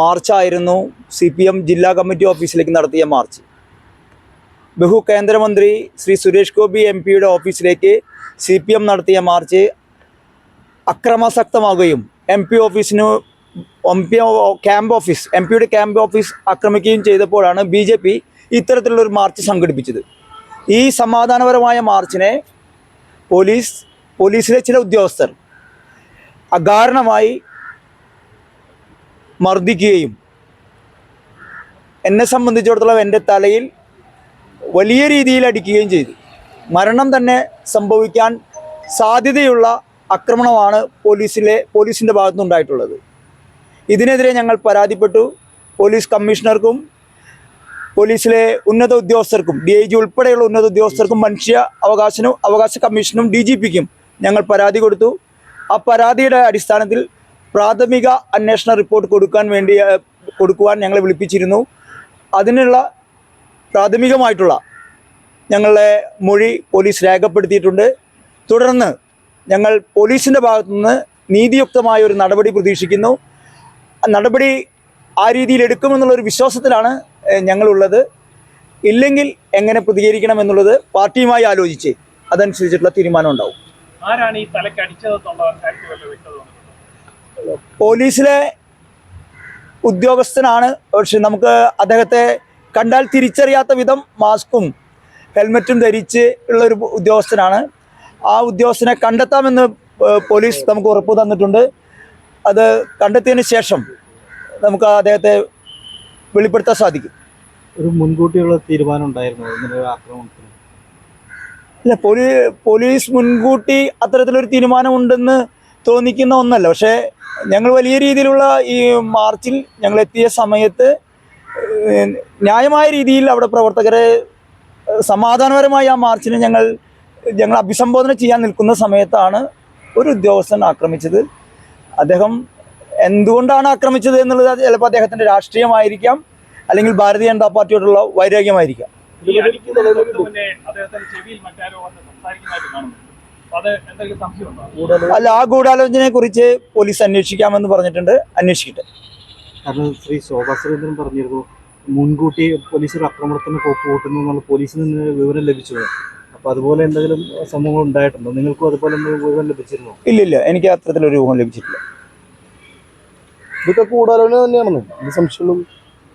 മാർച്ചായിരുന്നു C P M ജില്ലാ committee ഓഫീസിലേക്ക് നടത്തിയ മാർച്ച്. ബഹു കേന്ദ്രമന്ത്രി ശ്രീ സുരേഷ് ഗോപി എം പിയുടെ ഓഫീസിലേക്ക് സി പി എം നടത്തിയ മാർച്ച് അക്രമാസക്തമാകുകയും എം പി ഓഫീസിന് M P camp office M പിയുടെ ക്യാമ്പ് ഓഫീസ് ആക്രമിക്കുകയും ചെയ്തപ്പോഴാണ് ബി ജെ പി ഇത്തരത്തിലുള്ളൊരു മാർച്ച് സംഘടിപ്പിച്ചത്. ഈ സമാധാനപരമായ മാർച്ചിനെ പോലീസ് പോലീസിലെ ചില ഉദ്യോഗസ്ഥർ അകാരണമായി മർദ്ദിക്കുകയും എന്നെ സംബന്ധിച്ചിടത്തോളം എന്റെ തലയിൽ വലിയ രീതിയിൽ അടിക്കുകയും ചെയ്തു. മരണം തന്നെ സംഭവിക്കാൻ സാധ്യതയുള്ള ആക്രമണമാണ് പോലീസിലെ പോലീസിന്റെ ഭാഗത്തുനിന്നുണ്ടായിട്ടുള്ളത് ഇതിനെതിരെ ഞങ്ങൾ പരാതിപ്പെട്ടു. പോലീസ് കമ്മീഷണർക്കും പോലീസിലെ ഉന്നത ഉദ്യോഗസ്ഥർക്കും ഡി ഐ ജി ഉൾപ്പെടെയുള്ള ഉന്നത ഉദ്യോഗസ്ഥർക്കും മനുഷ്യ അവകാശനും അവകാശ കമ്മീഷനും ഡി ജി പിക്കും ഞങ്ങൾ പരാതി കൊടുത്തു. ആ പരാതിയുടെ അടിസ്ഥാനത്തിൽ പ്രാഥമിക അന്വേഷണ റിപ്പോർട്ട് കൊടുക്കാൻ വേണ്ടി കൊടുക്കുവാൻ ഞങ്ങളെ വിളിപ്പിച്ചിരുന്നു. അതിനുള്ള പ്രാഥമികമായിട്ടുള്ള ഞങ്ങളുടെ മൊഴി പോലീസ് രേഖപ്പെടുത്തിയിട്ടുണ്ട്. തുടർന്ന് ഞങ്ങൾ പോലീസിന്റെ ഭാഗത്തുനിന്ന് നീതിയുക്തമായ ഒരു നടപടി പ്രതീക്ഷിക്കുന്നു. നടപടി ആ രീതിയിൽ എടുക്കുമെന്നുള്ളൊരു വിശ്വാസത്തിലാണ് ഞങ്ങളുള്ളത്. ഇല്ലെങ്കിൽ എങ്ങനെ പ്രതികരിക്കണം എന്നുള്ളത് പാർട്ടിയുമായി ആലോചിച്ച് അതനുസരിച്ചിട്ടുള്ള തീരുമാനം ഉണ്ടാവും. ആരാണ് ഈ തലയ്ക്ക് പോലീസിലെ ഉദ്യോഗസ്ഥനാണ്. പക്ഷെ നമുക്ക് അദ്ദേഹത്തെ കണ്ടാൽ തിരിച്ചറിയാത്ത വിധം മാസ്കും ഹെൽമറ്റും ധരിച്ച് ഉള്ള ഒരു ഉദ്യോഗസ്ഥനാണ്. ആ ഉദ്യോഗസ്ഥനെ കണ്ടെത്താമെന്ന് പോലീസ് നമുക്ക് ഉറപ്പ് തന്നിട്ടുണ്ട്. അത് കണ്ടെത്തിയതിന് ശേഷം നമുക്ക് അദ്ദേഹത്തെ വെളിപ്പെടുത്താൻ സാധിക്കും. ഒരു മുൻകൂട്ടിയുള്ള തീരുമാനം ഉണ്ടായിരുന്നു ആക്രമണത്തിന്? ഇല്ല പോലീസ് മുൻകൂട്ടി അത്തരത്തിലൊരു തീരുമാനമുണ്ടെന്ന് തോന്നിക്കുന്ന ഒന്നല്ല. പക്ഷേ ഞങ്ങൾ വലിയ രീതിയിലുള്ള ഈ മാർച്ചിൽ ഞങ്ങൾ എത്തിയ സമയത്ത് ന്യായമായ രീതിയിൽ അവിടെ പ്രവർത്തകരെ സമാധാനപരമായി ആ മാർച്ചിനെ ഞങ്ങൾ ഞങ്ങൾ അഭിസംബോധന ചെയ്യാൻ നിൽക്കുന്ന സമയത്താണ് ഒരു ഉദ്യോഗസ്ഥൻ ആക്രമിച്ചത്. അദ്ദേഹം എന്തുകൊണ്ടാണ് ആക്രമിച്ചത് എന്നുള്ളത് ചിലപ്പോൾ അദ്ദേഹത്തിന്റെ രാഷ്ട്രീയമായിരിക്കാം അല്ലെങ്കിൽ ഭാരതീയ ജനതാ പാർട്ടിയോടുള്ള വൈരാഗ്യമായിരിക്കാം. അല്ല ആ ഗൂഢാലോചനയെ കുറിച്ച് പോലീസ് അന്വേഷിക്കാമെന്ന് പറഞ്ഞിട്ടുണ്ട്. അന്വേഷിക്കട്ടെ. കാരണം ശ്രീ ശോഭാ സുരേന്ദ്രൻ പറഞ്ഞിരുന്നു മുൻകൂട്ടി പോലീസ് ഒരു ആക്രമണത്തിന് കോപ്പ് കൂട്ടുന്നു എന്നുള്ള പോലീസിൽ നിന്ന് വിവരം ലഭിച്ചത് അപ്പൊ അതുപോലെ എന്തെങ്കിലും സംഭവങ്ങൾ ഉണ്ടായിട്ടുണ്ടോ? നിങ്ങൾക്കും അതുപോലെ വിവരം ലഭിച്ചിരുന്നോ? ഇല്ല ഇല്ല. എനിക്ക് അത്തരത്തിലൊരു ഊഹം ലഭിച്ചിട്ടില്ല. ഇതൊക്കെ കൂടാലോചന തന്നെയാണെന്ന്. ഇത് സംശയമുള്ളൂ.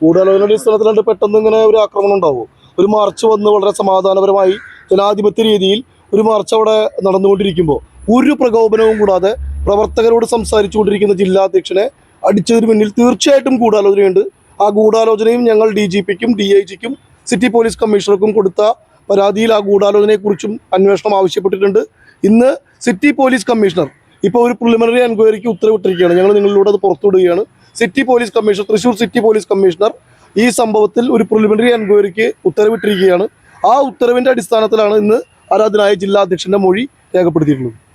കൂടാലോചന അടിസ്ഥാനത്തിലാണ്ട് പെട്ടെന്ന് ഇങ്ങനെ ഒരു ആക്രമണം ഉണ്ടാവും ഒരു മാർച്ച് വന്ന് വളരെ സമാധാനപരമായി ജനാധിപത്യ രീതിയിൽ ഒരു മാർച്ച് അവിടെ നടന്നുകൊണ്ടിരിക്കുമ്പോൾ ഒരു പ്രകോപനവും കൂടാതെ പ്രവർത്തകരോട് സംസാരിച്ചുകൊണ്ടിരിക്കുന്ന ജില്ലാ അധ്യക്ഷനെ അടിച്ചതിന് മുന്നിൽ തീർച്ചയായിട്ടും ഗൂഢാലോചനയുണ്ട്. ആ ഗൂഢാലോചനയും ഞങ്ങൾ ഡി ജി പിക്കും ഡി ഐ ജിക്കും സിറ്റി പോലീസ് കമ്മീഷണർക്കും കൊടുത്ത പരാതിയിൽ ആ ഗൂഢാലോചനയെക്കുറിച്ചും അന്വേഷണം ആവശ്യപ്പെട്ടിട്ടുണ്ട്. ഇന്ന് സിറ്റി പോലീസ് കമ്മീഷണർ ഇപ്പോൾ ഒരു പ്രിലിമിനറി എൻക്വയറിക്ക് ഉത്തരവിട്ടിരിക്കുകയാണ്. ഞങ്ങൾ നിങ്ങളിലൂടെ അത് പുറത്തുവിടുകയാണ്. City police commissioner Thrissur city police commissioner ഈ സംഭവത്തിൽ ഒരു പ്രിലിമിനറി എൻക്വയറിക്ക് ഉത്തരവിട്ടിരിക്കുകയാണ്. ആ ഉത്തരവിന്റെ അടിസ്ഥാനത്തിലാണ് ഇന്ന് ആരാധനായ ജില്ലാ അധ്യക്ഷന്റെ മൊഴി രേഖപ്പെടുത്തിയിട്ടുള്ളത്.